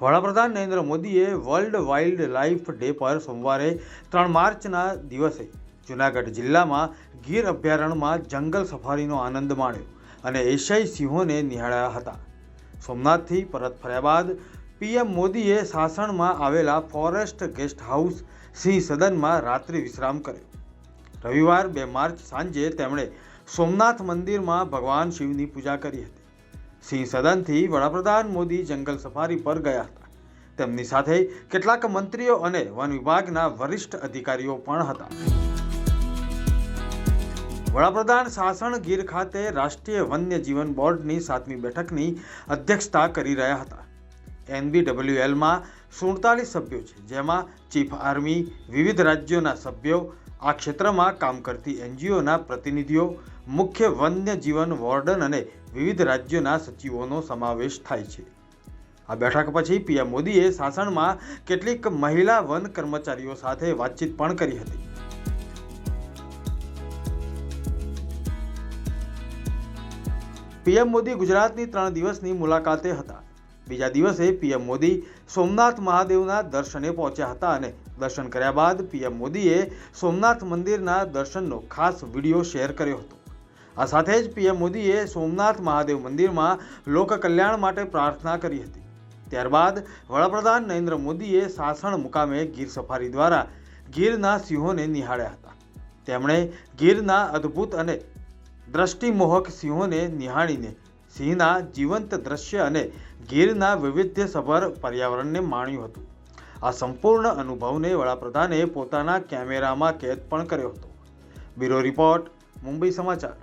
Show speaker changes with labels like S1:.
S1: વડાપ્રધાન નરેન્દ્ર મોદીએ world wild life day પર સોમવારે ત્રણ માર્ચના દિવસે જૂનાગઢ જિલ્લામાં ગીર અભયારણ્યમાં જંગલ સફારીનો આનંદ માણ્યો અને એશિયાઈ સિંહોને નિહાળ્યા હતા. સોમનાથથી પરત ફર્યા બાદ પીએમ મોદીએ સાસણમાં આવેલા ફોરેસ્ટ ગેસ્ટ હાઉસ સિંહ સદનમાં રાત્રિ વિશ્રામ કર્યો. રવિવાર બે માર્ચ સાંજે તેમણે સોમનાથ મંદિરમાં ભગવાન શિવની પૂજા કરી હતી. સિંહ સદનથી વડાપ્રધાન મોદી જંગલ સફારી પર ગયા હતા. તેમની સાથે કેટલાક મંત્રીઓ અને વન વિભાગના વરિષ્ઠ અધિકારીઓ પણ હતા. વડાપ્રધાન સાસણ ગીર ખાતે રાષ્ટ્રીય વન્ય જીવન બોર્ડની સાતમી બેઠકની અધ્યક્ષતા કરી રહ્યા હતા. એનબીડબ્લ્યુએલમાં સુડતાલીસ સભ્યો છે, જેમાં ચીફ આર્મી, વિવિધ રાજ્યોના સભ્યો, આ ક્ષેત્રમાં કામ કરતી એનજીઓના પ્રતિનિધિઓ, મુખ્ય વન્ય જીવન વોર્ડન અને વિવિધ રાજ્યોના સચિવોનો સમાવેશ થાય છે. આ બેઠક પછી પીએમ મોદીએ સાસણમાં કેટલીક મહિલા વન કર્મચારીઓ સાથે વાતચીત પણ કરી હતી. પીએમ મોદી ગુજરાતની ત્રણ દિવસની મુલાકાતે હતા. બીજા દિવસે પીએમ મોદી સોમનાથ મહાદેવના દર્શને પહોંચ્યા હતા અને દર્શન કર્યા બાદ પીએમ મોદીએ સોમનાથ મંદિરના દર્શનનો ખાસ વીડિયો શેર કર્યો હતો. આ સાથે જ પીએમ મોદીએ સોમનાથ મહાદેવ મંદિરમાં લોક કલ્યાણ માટે પ્રાર્થના કરી હતી. ત્યારબાદ વડાપ્રધાન નરેન્દ્ર મોદીએ સાસણ મુકામે ગીર સફારી દ્વારા ગીરના સિંહોને નિહાળ્યા હતા. તેમણે ગીરના અદ્ભુત અને દ્રષ્ટિમોહક સિંહોને નિહાળીને સિંહના જીવંત દ્રશ્ય અને ગીરના વૈવિધ્યસભર પર્યાવરણને માણ્યું હતું. આ સંપૂર્ણ અનુભવને વડાપ્રધાને પોતાના કેમેરામાં કેદ પણ કર્યો હતો. બ્યુરો રિપોર્ટ, મુંબઈ સમાચાર.